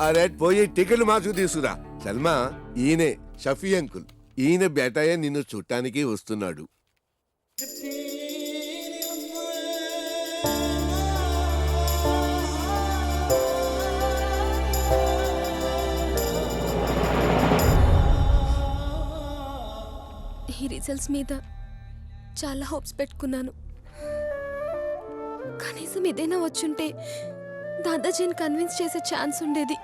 అరే పోయి టికెట్లు మార్చుకు తీసుకురా. సల్మా ఈయనే షఫీ అంకుల్. ఈయన బేటాయే నిన్ను చూడటానికి వస్తున్నాడు. ఈ రిజల్ట్స్ మీద చాలా హోప్స్ పెట్టుకున్నాను. కనీసం ఏదైనా వచ్చుంటే దాదాజీని కన్విన్స్ చేసే ఛాన్స్ ఉండేది.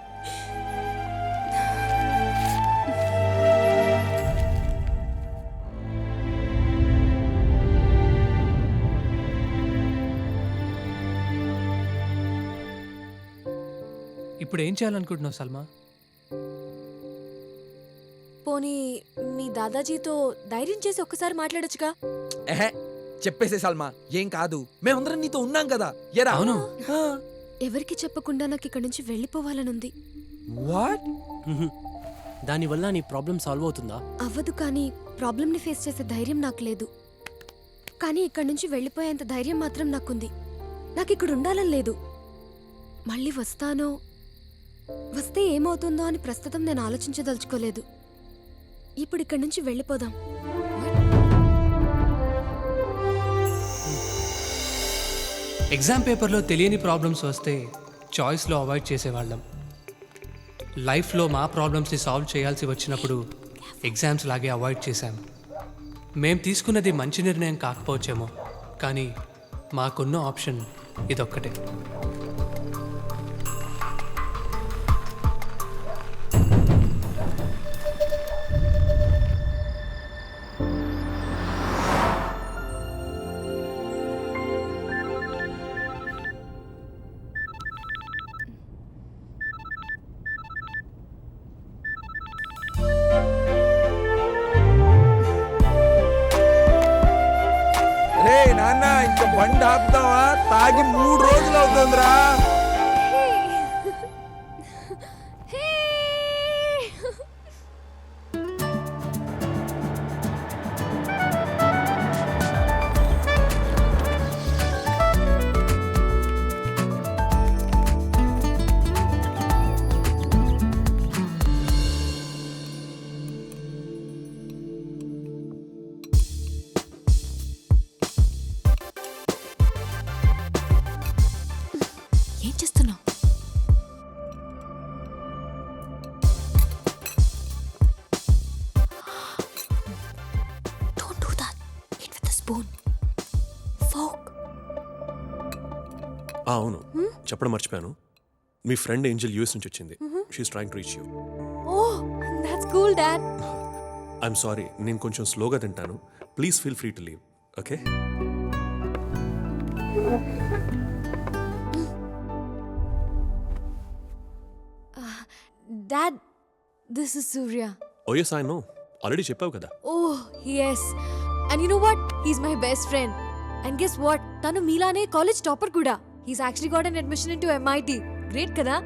ఇప్పుడు ఏం చేయాలనుకుంటున్నావు సల్మా? పోనీ మీ దాదాజీతో ధైర్యం చేసి ఒక్కసారి మాట్లాడొచ్చుగా? ఎహే చెప్పేసే సల్మా ఏం కాదు. మేమందరం నీతో ఉన్నాం కదా. ఎరా. అవును. ఎవరికి చెప్పకుండా నాకు ఇక్కడి నుంచి వెళ్ళిపోవాలనుంది. వాట్? మ్హూ. దానివల్ల నీ ప్రాబ్లం సాల్వ్ అవుతుందా? అవ్వదు కానీ ప్రాబ్లమ్ని ఫేస్ చేసే ధైర్యం నాకు లేదు. కానీ ఇక్కడి నుంచి వెళ్ళిపోయేంత ధైర్యం మాత్రం నాకుంది. నాకు ఇక్కడ ఉండాలని లేదు. మళ్ళీ వస్తానో వస్తే ఏమవుతుందో అని ప్రస్తుతం నేను ఆలోచించదలుచుకోలేదు. ఇప్పుడు ఇక్కడి నుంచి వెళ్ళిపోదాం. ఎగ్జామ్ పేపర్లో తెలియని ప్రాబ్లమ్స్ వస్తే చాయిస్లో అవాయిడ్ చేసేవాళ్ళం. లైఫ్లో మా ప్రాబ్లమ్స్ని సాల్వ్ చేయాల్సి వచ్చినప్పుడు ఎగ్జామ్స్ లాగే అవాయిడ్ చేశాం. మేం తీసుకున్నది మంచి నిర్ణయం కాకపోవచ్చేమో కానీ మాకున్న ఆప్షన్ ఇదొక్కటే. ఆ, అవును చెప్పడం మర్చిపోయాను మీ ఫ్రెండ్ ఏంజల్ యూఎస్ నుంచి వచ్చింది she's trying to reach you Oh, that's cool, Dad. I'm sorry నేను కొంచెం స్లోగా తింటాను please feel free to leave okay Dad, this is Surya. Oh yes I know already చెప్పావు కదా Oh, yes. And you know what? He's my best friend. And guess what? తను మీలానే college topper కూడా he's actually got an admission into MIT great కదా?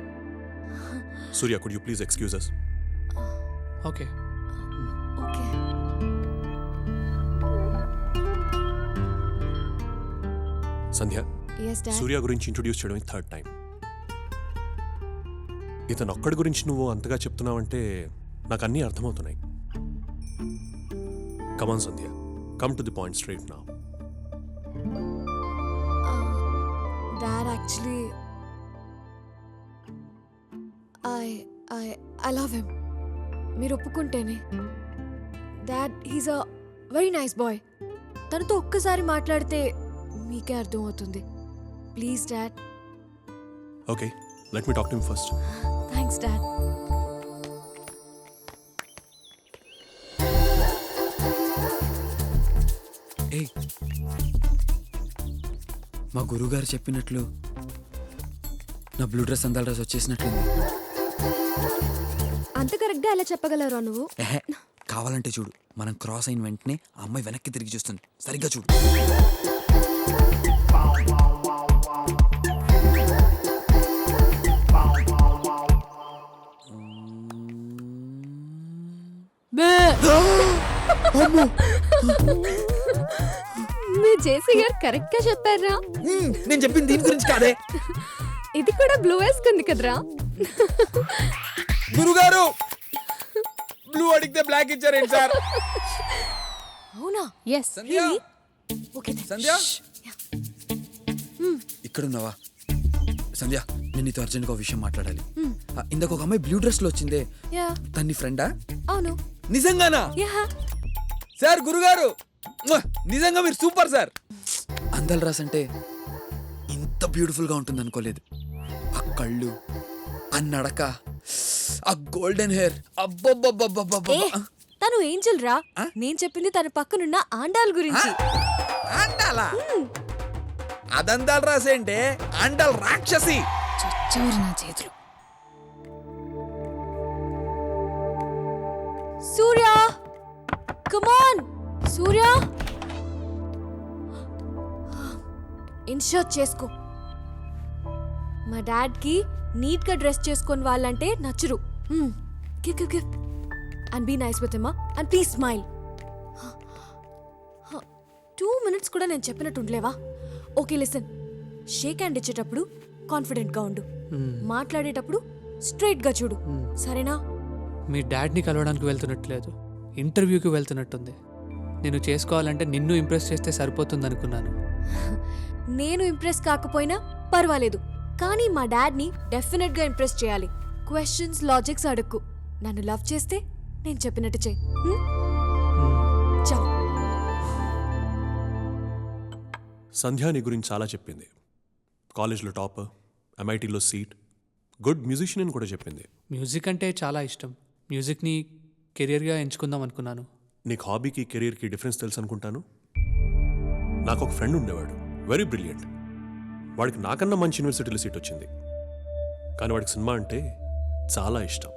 Surya could you please excuse us okay okay Sandhya yes dad Surya గురించి introduce చేయడం third time ఇతను ఒక్కడి గురించి నువ్వు అంతగా చెప్తున్నావంటే నాకు అన్నీ అర్థమవుతున్నాయి. Come on Sandhya come to the point straight నా actually I I I love him మీరు ఒప్పుకుంటేనే. Dad he's a very nice boy తనతో ఒక్కసారి మాట్లాడితే మీకే అర్థమవుతుంది. Please dad okay let me talk to first thanks dad మా గురువుగారు చెప్పినట్లు నా బ్లూ డ్రెస్ అందాల డ్రెస్ వచ్చేసినట్లుంది. అంత కరెక్ట్గా ఎలా చెప్పగలరా నువ్వు? ఎహే కావాలంటే చూడు. మనం క్రాస్ అయిన వెంటనే ఆ అమ్మాయి వెనక్కి తిరిగి చూస్తుంది. సరిగ్గా చూడు. మీ! జేసీ గారు కరెక్ట్గా చెప్పారా? నేను చెప్పింది దీని గురించి కాదే. ఇది కూడా బ్లూ వేసుకుంది కదరా? గురుగారు! బ్లూ అడిగితే బ్లాక్ ఇచ్చారేంటి సార్? అవునా? ఎస్ సంధ్య! ఓకే సంధ్య! ఇక్కడ ఉన్నావా సంధ్య నేను నీతో అర్జెంట్గా ఒక విషయం మాట్లాడాలి. ఆ, ఇందాక ఒక అమ్మాయి బ్లూ డ్రెస్లో వచ్చిందే. యా తన్ని ఫ్రెండా అవును. నిజంగానా? యా సార్ గురుగారు! మ్వా! నిజంగా మీరు సూపర్ సార్! అందాలు రాస్ అంటే ఇంత బ్యూటిఫుల్గా ఉంటుంది అనుకోలేదు ఆ కళ్ళు ఆ నడక ఆ గోల్డెన్ హెయిర్ ఏ తను ఏంజల్ రా? నేను చెప్పింది తన పక్కనున్న ఆండాల్ గురించి. అండాలా అదందాలు రాసేంటే అండాల్ రాక్షసి. చచ్చారు నా చేతులు. సూర్య! కమాన్ సూర్య! ఇన్షర్ట్ చేసుకో. మా డాడ్కి నీట్గా డ్రెస్ చేసుకొని వాళ్ళంటే నచ్చరు. Give give give. And be nice with Emma and please smile two minutes కూడా నేను చెప్పినట్టు ఉండలేవా? ఓకే లిసన్ షేక్ హ్యాండ్ ఇచ్చేటప్పుడు కాన్ఫిడెంట్గా ఉండు. మాట్లాడేటప్పుడు స్ట్రైట్గా చూడు. సరేనా? మీ డాడ్ని కలవడానికి వెళ్తున్నట్లేదు ఇంటర్వ్యూకి వెళ్తున్నట్టుంది. నేను చేసుకోవాలంటే నిన్ను ఇంప్రెస్ చేస్తే సరిపోతుంది అనుకున్నాను నేను ఇంప్రెస్ కాకపోయినా పర్వాలేదు. కానీ మా డాడ్ని డెఫినెట్గా ఇంప్రెస్ చేయాలి. క్వశ్చన్స్ లాజిక్స్ అడుక్కు. నన్ను లవ్ చేస్తే నేను చెప్పినట్టు చెయ్యి హ్మ్? చలో. సంధ్య నీ గురించి చాలా చెప్పింది. కాలేజ్లో టాపర్ ఎంఐటీలో సీట్ గుడ్ మ్యూజిషియన్ అని కూడా చెప్పింది. మ్యూజిక్ అంటే చాలా ఇష్టం. మ్యూజిక్ని కెరియర్గా ఎంచుకుందాం అనుకున్నాను. నీకు హాబీకి కెరీర్కి డిఫరెన్స్ తెలుసు అనుకుంటాను నాకు ఒక ఫ్రెండ్ ఉండేవాడు. Very brilliant. వాడికి నాకన్నా మంచి యూనివర్సిటీలో సీట్ వచ్చింది. కానీ వాడికి సినిమా అంటే చాలా ఇష్టం.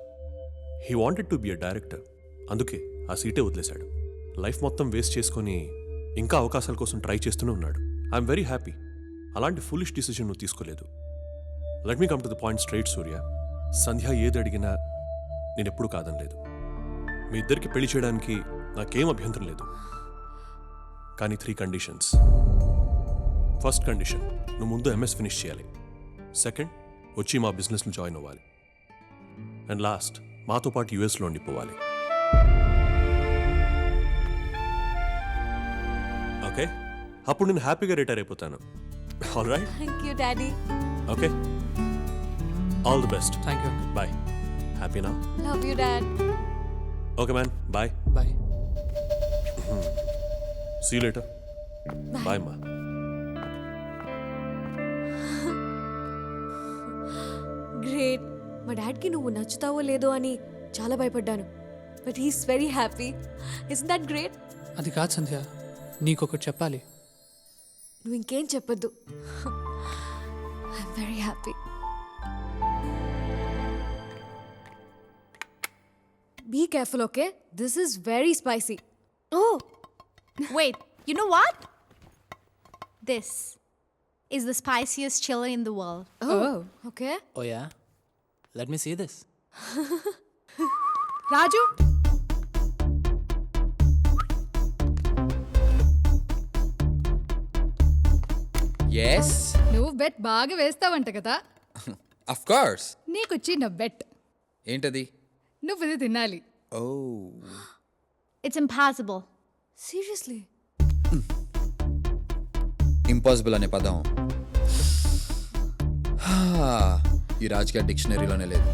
He wanted to be a director అందుకే ఆ సీటే వదిలేశాడు. లైఫ్ మొత్తం వేస్ట్ చేసుకొని ఇంకా అవకాశాల కోసం ట్రై చేస్తూనే ఉన్నాడు. ఐఎమ్ వెరీ హ్యాపీ అలాంటి ఫులిష్ డిసిషన్ నువ్వు తీసుకోలేదు. Let me come to the point straight Surya. Sandhya ఏది అడిగినా నేను ఎప్పుడూ కాదనలేదు. మీ ఇద్దరికి పెళ్ళి చేయడానికి నాకేం అభ్యంతరం లేదు. కానీ త్రీ కండిషన్స్ ఫస్ట్ కండిషన్ నువ్వు ముందు ఎంఎస్ ఫినిష్ చేయాలి. సెకండ్ వచ్చి మా బిజినెస్లో జాయిన్ అవ్వాలి. అండ్ లాస్ట్ మాతో పాటు యుఎస్లో ఉండిపోవాలి. ఓకే అప్పుడు నేను హ్యాపీగా రిటైర్ అయిపోతాను. All right thank you daddy okay all the best thank you bye హ్యాపీనా love you dad okay man bye bye see later bye మా మా డాడ్కి నువ్వు నచ్చుతావో లేదో అని చాలా భయపడ్డాను. But he's very happy is that great అది కాదు సంధ్య. నీకొకటి చెప్పాలి. నువ్వు ఇంకేం చెప్పొద్దు. I'm very happy be careful okay this is very spicy oh Wait, you know what? This is the spiciest chili in the world. Okay oh ya let me see this Raju? Yes నువ్వు bet బాగా వేస్తావంట కదా. Of course నీకు చిన్న bet ఏంటది? నువ్వు ఇది తినాలి. ఓ It's impossible. సీరియస్లీ ఇంపాసిబుల్ అనే పదం. హా, ఈ రాజకీయ డిక్షనరీలోనే లేదు.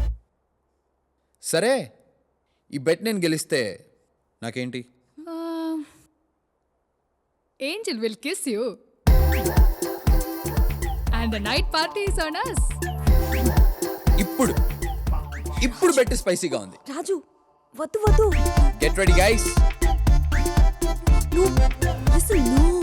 సరే ఈ బెట్ నేను గెలిస్తే నాకేంటి? Angel will kiss you. And the night party is on us. ఇప్పుడు ఇప్పుడు బెట్ స్పైసీగా ఉంది. రాజు వద్దు వద్దు. గెట్ రెడీ గైస్ నువ్వు అసలు నువ్వు.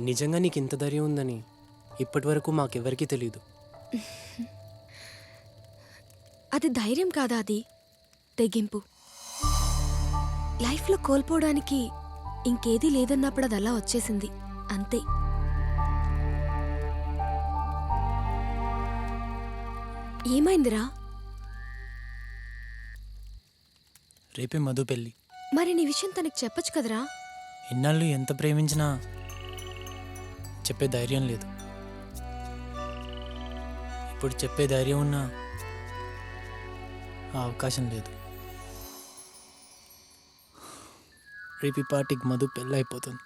నిజంగా నీకు ఇంత ధైర్యం ఉందని ఇప్పటి వరకు మాకెవ్వరికీ తెలియదు అది ధైర్యం కాదా అది? తెగింపు. లైఫ్లో కోల్పోవడానికి ఇంకేదీ లేదన్నప్పుడు అది అలా వచ్చేసింది. అంతే. ఏమైందిరా? రేపే మధు పెళ్ళి. మరి నీ విషయం తనకి చెప్పొచ్చు కదరా? ఇన్నాళ్ళు ఎంత ప్రేమించినా చెప్పే ధైర్యం లేదు. ఇప్పుడు చెప్పే ధైర్యం ఉన్నా ఆ అవకాశం లేదు. రేపు పార్టీకి మధు పెళ్ళి అయిపోతుంది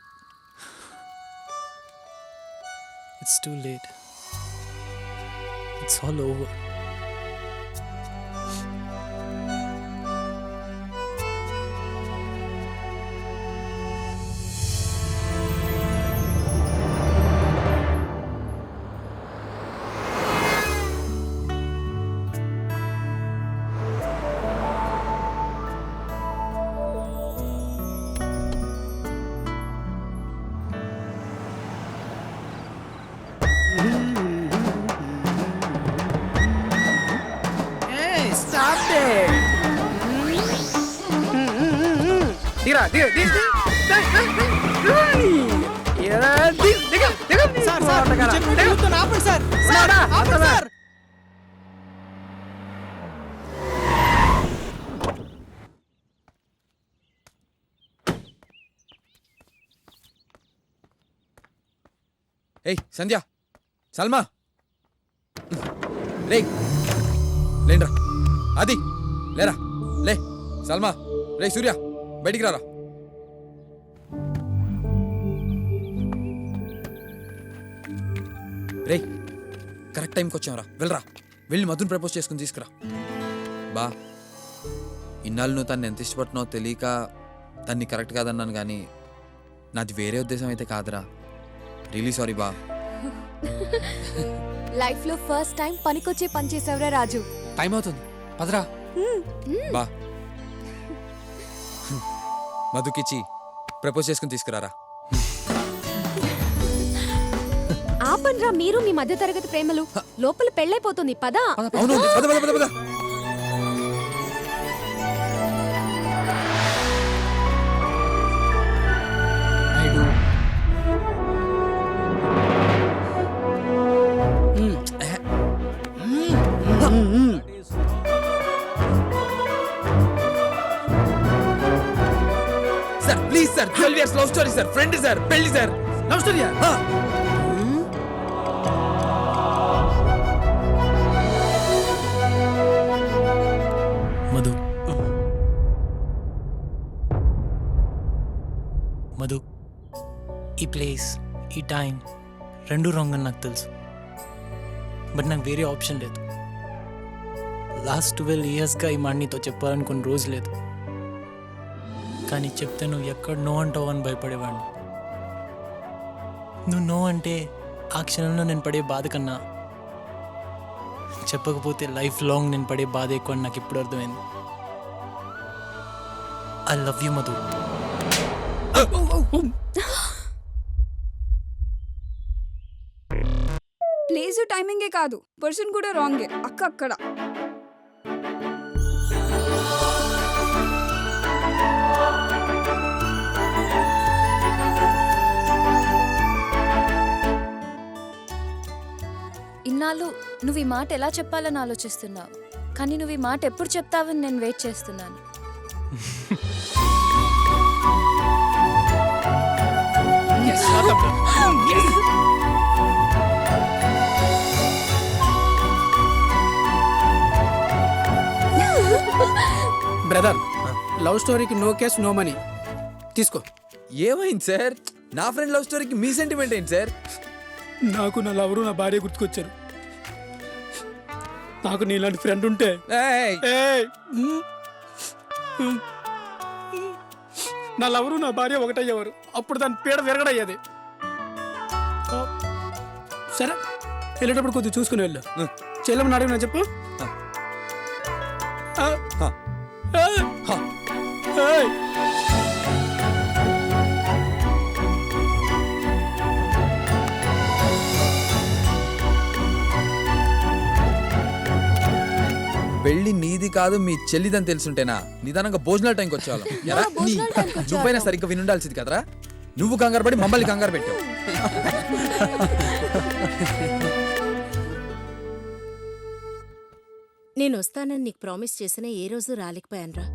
it's too late it's all over ఏయ్ సంధ్య! సల్మా! రే లేండ్రా! అది లేరా! లే! సల్మా! రే సూర్య! బయటికి రారా! రే కరెక్ట్ టైంకి వచ్చాంరా వెళ్ళరా. వెళ్ళి మధుని ప్రపోజ్ చేసుకుని తీసుకురా. బా ఇన్నాళ్ళు నువ్వు తను ఎంత ఇష్టపడుతున్నావు తెలియక తన్ని కరెక్ట్ కాదన్నాను కానీ నాది వేరే ఉద్దేశం అయితే కాదురా. రియలీ సారీ బా. లైఫ్లో ఫస్ట్ టైం పనికొచ్చే పని చేసావురా రాజు. టైం అవుతుంది. పదరా. బా. మధుకిచ్చి ప్రపోజ్ చేసుకుని తీసుకురారా. ఆపండ్రా మీరు మీ మధ్య తరగతి ప్రేమలు లోపల పెళ్ళైపోతుంది పదా. అవును పద పద పద పద sir please sir twelve years love story sir friend sir పెళ్ళి సార్. లవ్ స్టోరీ టైం రెండు రాంగ్ అని నాకు తెలుసు. బట్ నాకు వేరే ఆప్షన్ లేదు. లాస్ట్ ట్వెల్వ్ ఇయర్స్గా ఈ మాట నీతో చెప్పాలనుకున్న రోజు లేదు. కానీ చెప్తే నువ్వు ఎక్కడ నో అంటావు అని భయపడేవాడిని. నువ్వు నో అంటే ఆ క్షణంలో నేను పడే బాధ కన్నా చెప్పకపోతే లైఫ్ లాంగ్ నేను పడే బాధ ఎక్కువ అని నాకు ఇప్పుడు అర్థమైంది. I love you Madhu. Oh, oh, oh. Place టైమింగే కాదు. పర్సన్ కూడా రాంగే. అక్క అక్కడ. ఇన్నాళ్ళు నువ్వు ఈ మాట ఎలా చెప్పాలని ఆలోచిస్తున్నావు? కానీ నువ్వు ఈ మాట ఎప్పుడు చెప్తావని నేను వెయిట్ చేస్తున్నాను. లవ్ స్టోరీకి నో కేస్ నో మనీ. తీసుకో. ఏమైంది సార్? నా ఫ్రెండ్ లవ్ స్టోరీకి మీ సెంటిమెంట్ ఏంటి సార్? నాకు నా లవరు నా భార్య గుర్తుకొచ్చారు. నాకు నీలాంటి ఫ్రెండ్ ఉంటే! నా లవరు నా భార్య ఒకటయ్యేవారు. అప్పుడు దాని పీడ విరగడయ్యేది. సరే వెళ్ళేటప్పుడు కొద్దిగా చూసుకుని వెళ్ళు. చెల్లెమని అడిగినా చెప్పు. పెళ్ళి నీది కాదు మీ చెల్లిదని తెలుసుంటేనా? నిదానంగా భోజనాల టైంకి వచ్చేవాళ్ళం. ఎరా, నీ- నువ్వైనా సరిగ్గా వినుండాల్సింది కదరా? నువ్వు కంగారు పడి మమ్మల్ని కంగారు పెట్టావు. నేను వస్తానని నీకు ప్రామిస్ చేసిన ఏ రోజు రాలేకపోయానురా.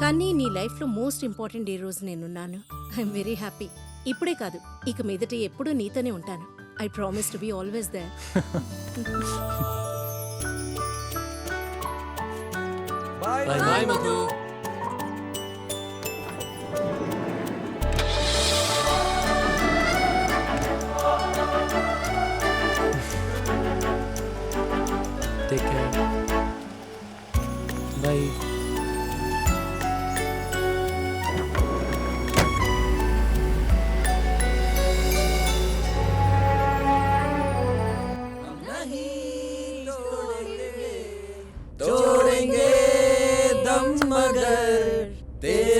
కానీ నీ లైఫ్లో మోస్ట్ ఇంపార్టెంట్ ఏ రోజు నేనున్నాను. I'm very happy. ఇప్పుడే కాదు ఇక మీదట ఎప్పుడూ నీతోనే ఉంటాను. I promise to be always bye Madhu Take care.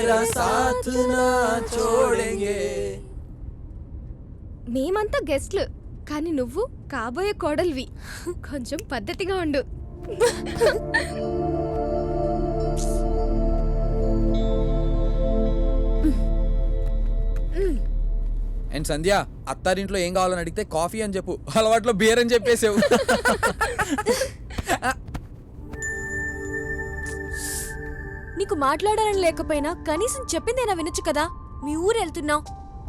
तेरा साथ ना छोड़ेंगे మేమంతా గెస్ట్లు కానీ నువ్వు కాబోయే కోడల్వి కొంచెం పద్ధతిగా ఉండు అండ్ సంధ్య అత్తారింట్లో ఏం కావాలని అడిగితే కాఫీ అని చెప్పు అలవాట్లో బియర్ అని చెప్పేసావు నీకు మాట్లాడాలని లేకపోయినా కనీసం చెప్పిందేనా వినొచ్చు కదా? మీ ఊరు వెళ్తున్నావు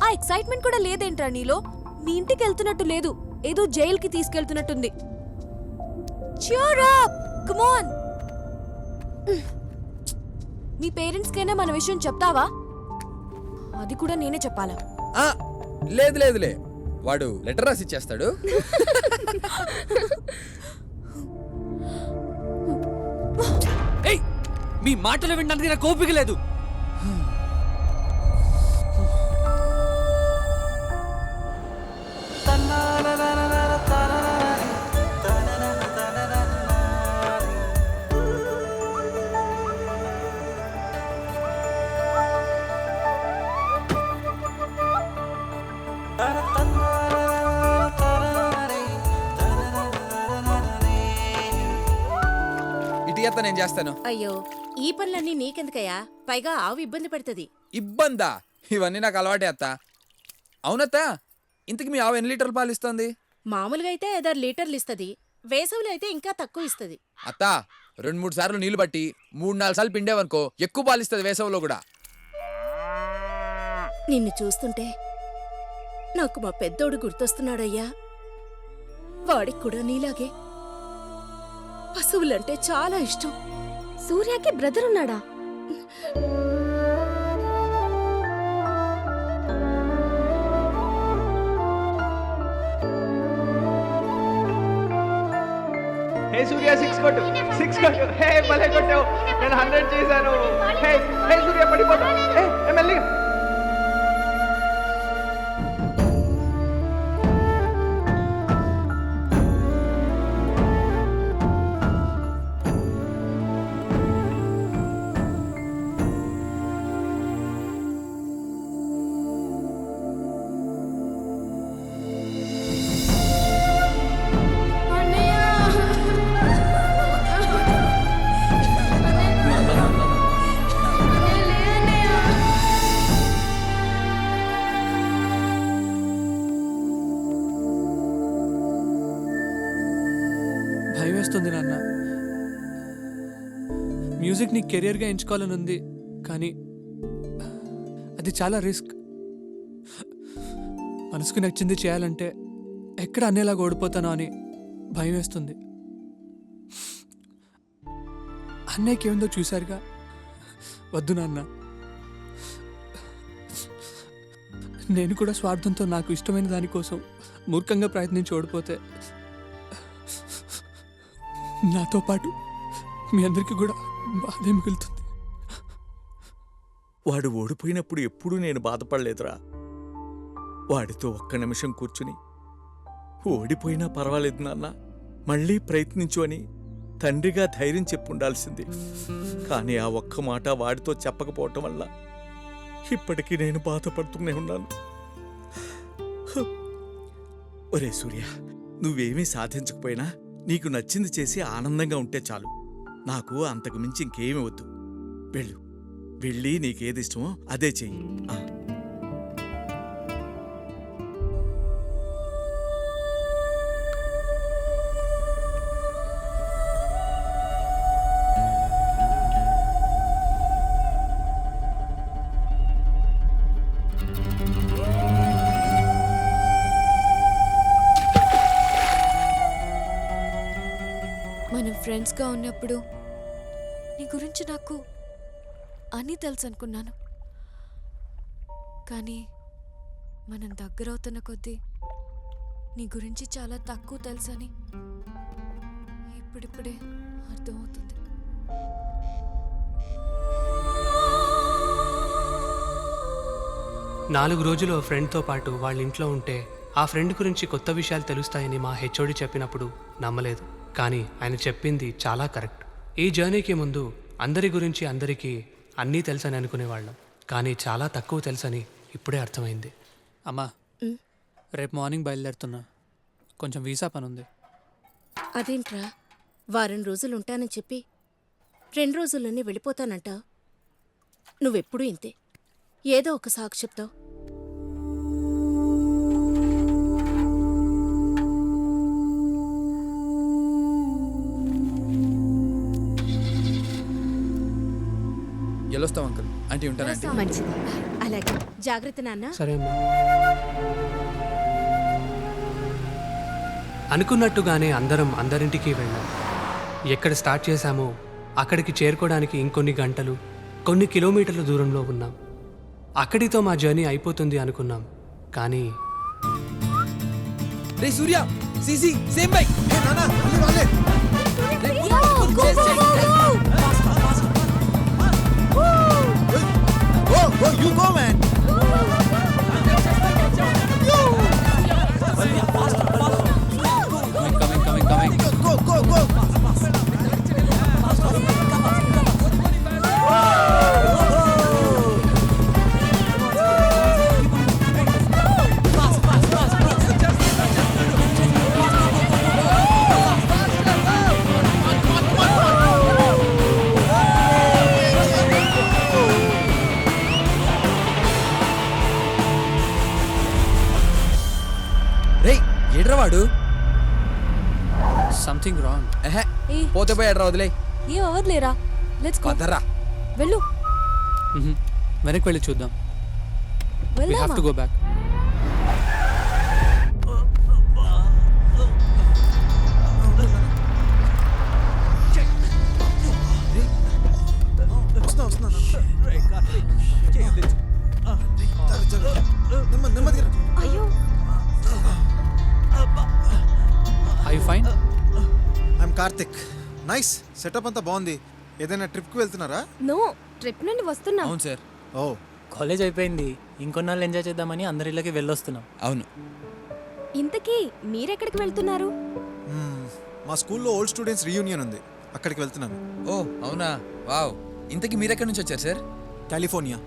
ఆ ఎక్సైట్మెంట్ కూడా లేదేంట్రా నీలో? మీ ఇంటికి వెళ్తున్నట్టు లేదు. ఏదో జైలుకి తీసుకెళ్తున్నట్టుంది. On! మీ పేరెంట్స్కైనా మన విషయం చెప్తావా? అది కూడా నేనే చెప్పాలా? ఆ, లేదు లేదులే వాడు లెటర్ రాసి ఇచ్చేస్తాడు మీ మాటలు వినడానికి నాకు ఓపిక లేదు. ఇటు ఎత్త నేను చేస్తాను. అయ్యో. ఈ పనులన్నీ నీకెందుకయ్యా? పైగా ఆవు ఇబ్బంది పడుతుంది. ఇబ్బందా? ఇవన్నీ నాకు అలవాటే అత్త. అవునత్త ఇంతకు మీ ఆవు ఎన్ని లీటర్లు పాలు ఇస్తుంది? మామూలుగా అయితే ఐదారు లీటర్లు ఇస్తుంది. వేసవిలో అయితే ఇంకా తక్కువ ఇస్తుంది. అత్త రెండు మూడు సార్లు నీళ్ళు బట్టి మూడు నాలుగు సార్లు పిండేవనుకో ఎక్కువ పాలు ఇస్తుంది వేసవిలో కూడా. నిన్ను చూస్తుంటే నాకు మా పెద్దోడు గుర్తొస్తున్నాడయ్యా. వాడికి కూడా నీలాగే. పశువులంటే చాలా ఇష్టం. సూర్యకి బ్రదర్ ఉన్నాడా? హే సూర్య సిక్స్ కొట్టు. సిక్స్ కొట్టు. హే భలే కొట్టావు. నేను హండ్రెడ్ చేశాను. హే హే సూర్య పడిపోతా హే కెరియర్గా ఎంచుకోవాలని ఉంది కానీ అది చాలా రిస్క్ మనసుకు నచ్చింది చేయాలంటే ఎక్కడ అనేలాగా ఓడిపోతానో అని భయం వేస్తుంది. అన్నయ్యకి ఏముందో చూశారుగా? వద్దు నాన్న. నేను కూడా స్వార్థంతో నాకు ఇష్టమైన దానికోసం మూర్ఖంగా ప్రయత్నించి ఓడిపోతే నాతో పాటు మీ అందరికీ కూడా బాధే మిగులుతుంది. వాడు ఓడిపోయినప్పుడు ఎప్పుడూ నేను బాధపడలేదురా. వాడితో ఒక్క నిమిషం కూర్చుని ఓడిపోయినా పర్వాలేదు నాన్న మళ్ళీ ప్రయత్నించు అని తండ్రిగా ధైర్యం చెప్పుండాల్సింది. కానీ ఆ ఒక్క మాట వాడితో చెప్పకపోవటం వల్ల ఇప్పటికీ నేను బాధపడుతూనే ఉన్నాను. ఒరే సూర్య నువ్వేమీ సాధించకపోయినా నీకు నచ్చింది చేసి ఆనందంగా ఉంటే చాలు. నాకు అంతకు మించి ఇంకేమీ వద్దు. వెళ్ళు. వెళ్ళి నీకేది ఇష్టమో అదే చెయ్యి. ఆ. ఉన్నప్పుడు నీ గురించి నాకు అన్నీ తెలుసు అనుకున్నాను కానీ మనం దగ్గరవుతున్న కొద్దీ నీ గురించి చాలా తక్కువ తెలుసని ఇప్పుడిప్పుడే అర్థమవుతుంది నాలుగు రోజులు ఫ్రెండ్తో పాటు వాళ్ళ ఇంట్లో ఉంటే ఆ ఫ్రెండ్ గురించి కొత్త విషయాలు తెలుస్తాయని మా హెచ్ఓడి చెప్పినప్పుడు నమ్మలేదు కానీ ఆయన చెప్పింది చాలా కరెక్ట్. ఈ జర్నీకి ముందు అందరి గురించి అందరికీ అన్నీ తెలుసని అనుకునేవాళ్ళం. కానీ చాలా తక్కువ తెలుసని ఇప్పుడే అర్థమైంది. అమ్మా రేపు మార్నింగ్ బయలుదేరుతున్నా. కొంచెం వీసా పని ఉంది అదేంట్రా? వారం రోజులు ఉంటానని చెప్పి రెండు రోజుల్లోనే వెళ్ళిపోతానంట నువ్వెప్పుడూ ఇంతే. ఏదో ఒక సాకు చెప్తావు. ఎల్లొస్తాం అంకుల్. ఆంటీ ఉంటానంటే మంచిది. అలాగే. జాగ్రత్త నాన్న. సరే అమ్మా. అనుకున్నట్టుగానే అందరం అందరింటికి వెళ్ళాం. ఎక్కడ స్టార్ట్ చేశామో అక్కడికి చేరుకోవడానికి ఇంకొన్ని గంటలు కొన్ని కిలోమీటర్ల దూరంలో ఉన్నాం. అక్కడితో మా జర్నీ అయిపోతుంది అనుకున్నాం. కానీ రే Surya CC same bike. You go man coming వదిలే. ఏం అవ్వదులేరా లెట్స్ గో పదరా. వెళ్ళు. వెనక్కి వెళ్ళి చూద్దాం. వీ వెళ్దామా? టు గో బ్యాక్ అయ్యో. I fine I'm Karthik nice setup అంతా బాగుంది. ఏదైనా ట్రిప్కి వెళ్తున్నారా? నో ట్రిప్ నుండి వస్తున్నా. అవును సార్. ఓ. కాలేజ్ అయిపోయింది. ఇంకొన్నాళ్ళు ఎంజాయ్ చేద్దామని అందరిలోకి వెళ్ళొస్తున్నాం. అవును. ఇంతకీ మీరెక్కడికి వెళ్తున్నారు? మ్మ్. మా స్కూల్లో ఓల్డ్ స్టూడెంట్స్ రీయూనియన్ ఉంది. అక్కడికి వెళ్తున్నాను. ఓ అవునా? వావ్. ఇంతకీ మీరెక్కడి నుంచి వచ్చారు సార్? కాలిఫోర్నియా.